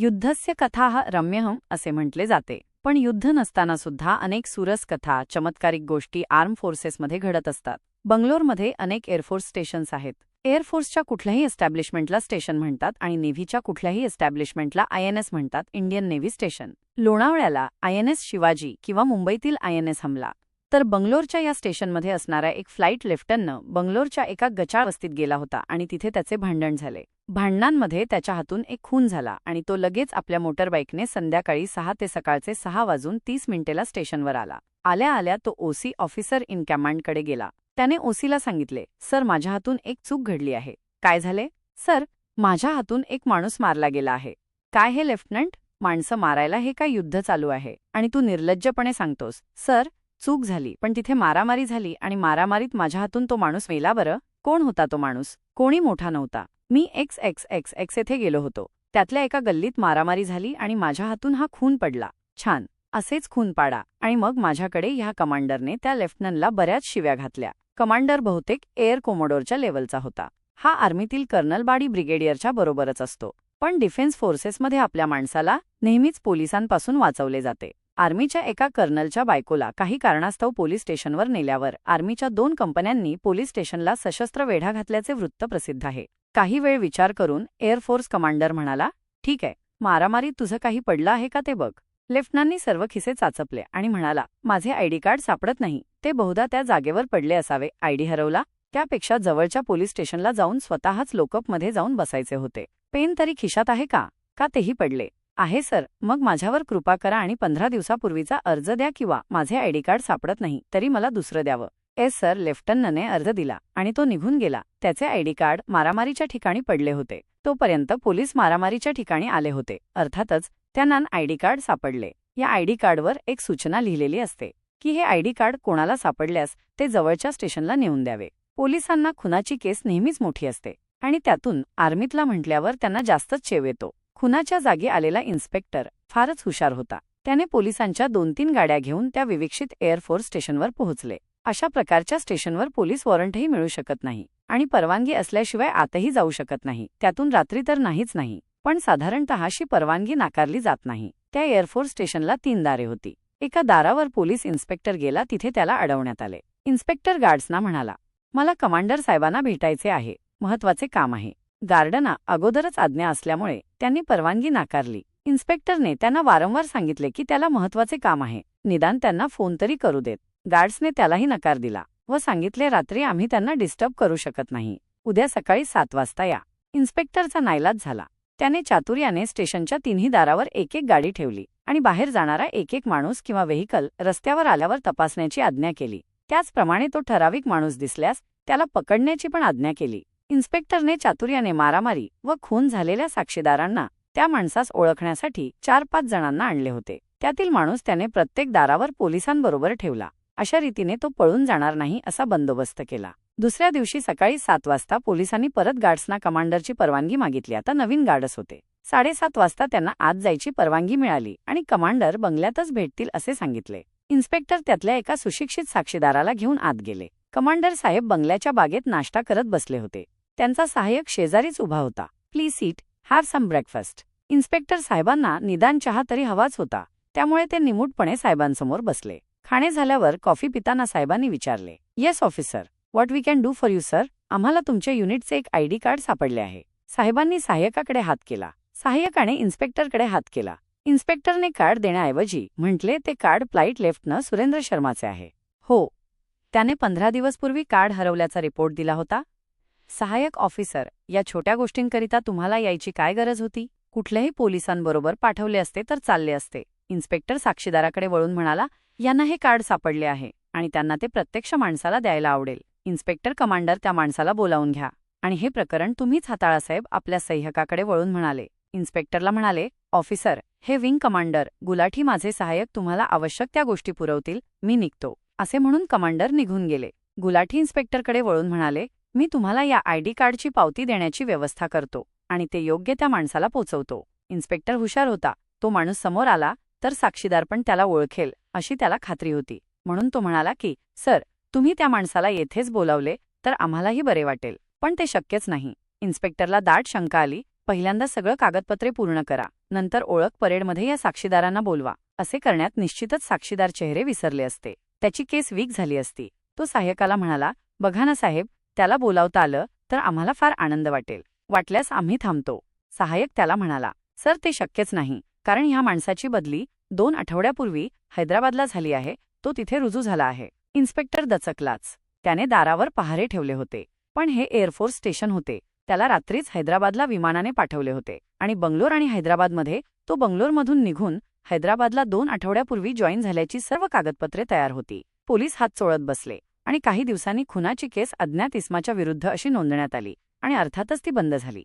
युद्धस्य कथा रम्यहम असे म्हटले जाते. पण युद्ध नसताना सुद्धा अनेक सुरस कथा चमत्कारिक गोष्टी आर्म फोर्सेसमध्ये घडत असतात. बंगलोरमध्ये अनेक एअरफोर्स स्टेशन्स आहेत. एअरफोर्सच्या कुठल्याही एस्टॅब्लिशमेंटला स्टेशन म्हणतात आणि नेव्हीच्या कुठल्याही एस्टॅब्लिशमेंटला आयएनएस म्हणतात इंडियन नेव्ही स्टेशन. लोणावळ्याला आयएनएस शिवाजी किंवा मुंबईतील आयएनएस हमला. तर बंगलोरच्या या स्टेशनमध्ये असणारा एक फ्लाईट लेफ्टननं बंगलोरच्या एका गचाळ वस्तीत गेला होता आणि तिथे त्याचे भांडण झाले. भांडणांमध्ये त्याच्या हातून एक खून झाला आणि तो लगेच आपल्या मोटरबाईकने संध्याकाळी सहा ते सकाळचे सहा वाजून तीस मिनिटेला स्टेशनवर आला. आल्या आल्या तो ओसी ऑफिसर इन कमांडकडे गेला. त्याने ओसीला सांगितले सर माझ्या हातून एक चूक घडली आहे. काय झाले? सर माझ्या हातून एक माणूस मारला गेला आहे. काय हे लेफ्टनंट? माणसं मारायला हे काय युद्ध चालू आहे? आणि तू निर्लज्जपणे सांगतोस. सर चूक झाली पण तिथे मारामारी झाली आणि मारामारीत माझ्या हातून तो माणूस मेला बरं? कोण होता तो माणूस? कोणी मोठा नव्हता. मी एक्स एक्स एक्स एक्स येथे गेलो होतो. त्यातल्या एका गल्लीत मारामारी झाली आणि माझ्या हातून हा खून पडला. छान. असेच खून पाडा. आणि मग माझ्याकडे ह्या कमांडरने त्या लेफ्टनंटला बऱ्याच शिव्या घातल्या. कमांडर बहुतेक एअर कोमोडोरच्या लेवलचा होता. हा आर्मीतील कर्नल बाडी ब्रिगेडियरच्या बरोबरच असतो. पण डिफेन्स फोर्सेसमध्ये आपल्या माणसाला नेहमीच पोलिसांपासून वाचवले जाते. आर्मीच्या एका कर्नलच्या बायकोला काही कारणास्तव पोलीस स्टेशनवर नेल्यावर आर्मीच्या दोन कंपन्यांनी पोलीस स्टेशनला सशस्त्र वेढा घातल्याचे वृत्त प्रसिद्ध आहे. काही वेळ विचार करून एअरफोर्स कमांडर म्हणाला ठीक आहे मारामारीत तुझं काही पडलं आहे का ते बघ. लेफ्टनंटनी सर्व खिसे चाचपले आणि म्हणाला माझे आयडी कार्ड सापडत नाही ते बहुधा त्या जागेवर पडले असावे. आयडी हरवला त्यापेक्षा जवळच्या पोलीस स्टेशनला जाऊन स्वतःच लोकअपमध्ये जाऊन बसायचे होते. पेन तरी खिशात आहे का? का तेही पडले? आहे सर. मग माझ्यावर कृपा करा आणि पंधरा दिवसापूर्वीचा अर्ज द्या किंवा माझे आयडी कार्ड सापडत नाही तरी मला दुसरं द्यावं. S sir. लेफ्टनने अर्ज दिला आणि तो निघून गेला. त्याचे आयडी कार्ड मारामारीच्या ठिकाणी पडले होते. तोपर्यंत पोलीस मारामारीच्या ठिकाणी आले होते. अर्थातच त्यांना आयडी कार्ड सापडले. या आयडी कार्डवर एक सूचना लिहिलेली असते की हे आयडी कार्ड कोणाला सापडल्यास ते जवळच्या स्टेशनला नेऊन द्यावे. पोलिसांना खुनाची केस नेहमीच मोठी असते आणि त्यातून आर्मीतला म्हटल्यावर त्यांना जास्तच चेव येतो. खुनाच्या जागी आलेला इन्स्पेक्टर फारच हुशार होता. त्याने पोलिसांच्या दोन तीन गाड्या घेऊन त्या विविक्षित एअरफोर्स स्टेशनवर पोहोचले. अशा प्रकारच्या स्टेशनवर पोलीस वॉरंटही मिळू शकत नाही आणि परवानगी असल्याशिवाय आतही जाऊ शकत नाही. त्यातून रात्री तर नाहीच नाही पण साधारणतः अशी परवानगी नाकारली जात नाही. त्या एअरफोर्स स्टेशनला तीन दारे होती. एका दारावर पोलीस इन्स्पेक्टर गेला तिथे त्याला अडवण्यात आले. इन्स्पेक्टर गार्ड्सना म्हणाला मला कमांडर साहेबांना भेटायचे आहे. महत्त्वाचे काम आहे. गार्डना अगोदरच आज्ञा असल्यामुळे त्यांनी परवानगी नाकारली. इन्स्पेक्टरने त्यांना वारंवार सांगितले की त्याला महत्त्वाचे काम आहे. निदान त्यांना फोन तरी करू देत. गार्ड्सने त्यालाही नकार दिला व सांगितले रात्री आम्ही त्यांना डिस्टर्ब करू शकत नाही. उद्या सकाळी सात वाजता या. इन्स्पेक्टरचा नाईलाज झाला. त्याने चातुर्याने स्टेशनच्या तिन्ही दारावर एक एक गाडी ठेवली आणि बाहेर जाणारा एक एक माणूस किंवा व्हेकल रस्त्यावर आल्यावर तपासण्याची आज्ञा केली. त्याचप्रमाणे तो ठराविक माणूस दिसल्यास त्याला पकडण्याची पण आज्ञा केली. इन्स्पेक्टरने चातुर्याने मारामारी व खून झालेल्या साक्षीदारांना त्या माणसास ओळखण्यासाठी चार पाच जणांना आणले होते. त्यातील माणूस त्याने प्रत्येक दारावर पोलिसांबरोबर ठेवला. अशा रीतीने तो पळून जाणार नाही असा बंदोबस्त केला. दुसऱ्या दिवशी सकाळी सात वाजता पोलिसांनी परत गार्ड्सना कमांडरची परवानगी मागितली. आता नवीन गार्डस होते. साडेसात वाजता त्यांना आत जायची परवानगी मिळाली आणि कमांडर बंगल्यातच भेटतील असे सांगितले. इन्स्पेक्टर त्यातल्या एका सुशिक्षित साक्षीदाराला घेऊन आत गेले. कमांडर साहेब बंगल्याच्या बागेत नाश्ता करत बसले होते. त्यांचा सहाय्यक शेजारीच उभा होता. Please sit have some breakfast inspector साहेबांना निदान चहा तरी हवाच होता. त्यामुळे ते निमूटपणे साहेबांसमोर बसले. खाणे झाल्यावर कॉफी पिताना साहेबांनी विचारले yes officer what we can do for you sir आम्हाला तुमच्या युनिटचे एक आयडी कार्ड सापडले आहे. साहेबांनी सहाय्यकाकडे हात केला. सहाय्यकाने इन्स्पेक्टरकडे हात केला. इन्स्पेक्टरने कार्ड देण्याऐवजी म्हटले ते कार्ड फ्लाईट लेफ्टनं सुरेंद्र शर्माचे आहे. हो. त्याने पंधरा दिवसपूर्वी कार्ड हरवल्याचा रिपोर्ट दिला होता. सहाय्यक ऑफिसर या छोट्या गोष्टींकरिता तुम्हाला यायची काय गरज होती? कुठल्याही पोलिसांबरोबर पाठवले असते तर चालले असते. इन्स्पेक्टर साक्षीदाराकडे वळून म्हणाला यांना हे कार्ड सापडले आहे आणि त्यांना ते प्रत्यक्ष माणसाला द्यायला आवडेल. इन्स्पेक्टर कमांडर त्या माणसाला बोलावून घ्या. आणि हे प्रकरण तुम्हीच हाताळा साहेब आपल्या सह्यकाकडे वळून म्हणाले. इन्स्पेक्टरला म्हणाले ऑफिसर हे विंग कमांडर गुलाठी माझे सहाय्यक तुम्हाला आवश्यक त्या गोष्टी पुरवतील. मी निघतो. असे म्हणून कमांडर निघून गेले. गुलाठी इन्स्पेक्टरकडे वळून म्हणाले मी तुम्हाला या आय डी कार्डची पावती देण्याची व्यवस्था करतो आणि ते योग्य त्या माणसाला पोचवतो. इन्स्पेक्टर हुशार होता. तो माणूस समोर आला तर साक्षीदार पण त्याला ओळखेल अशी त्याला खात्री होती. म्हणून तो म्हणाला की सर तुम्ही त्या माणसाला येथेच बोलावले तर आम्हालाही बरे वाटेल पण ते शक्यच नाही. इन्स्पेक्टरला दाट शंका आली. पहिल्यांदा सगळं कागदपत्रे पूर्ण करा नंतर ओळख परेडमध्ये या साक्षीदारांना बोलवा असे करण्यात निश्चितच साक्षीदार चेहरे विसरले असते. त्याची केस वीक झाली असती. तो सहाय्यकाला म्हणाला बघा ना साहेब त्याला बोलावता आलं तर आम्हाला फार आनंद वाटेल. वाटल्यास आम्ही थांबतो. सहाय्यक त्याला म्हणाला सर ते शक्यच नाही. कारण ह्या माणसाची बदली दोन आठवड्यापूर्वी हैदराबादला झाली आहे. तो तिथे रुजू झाला आहे. इन्स्पेक्टर दचकलाच. त्याने दारावर पहारे ठेवले होते. पण हे एअरफोर्स स्टेशन होते. त्याला रात्रीच हैदराबादला विमानाने पाठवले होते. आणि बंगलोर आणि हैदराबादमध्ये तो बंगलोरमधून निघून हैदराबादला दोन आठवड्यापूर्वी जॉईन झाल्याची सर्व कागदपत्रे तयार होती. पोलीस हात चोळत बसले. आणि काही दिवसांनी खुनाची केस अज्ञात इस्माच्या विरुद्ध अशी नोंदण्यात आली आणि अर्थातच ती बंद झाली.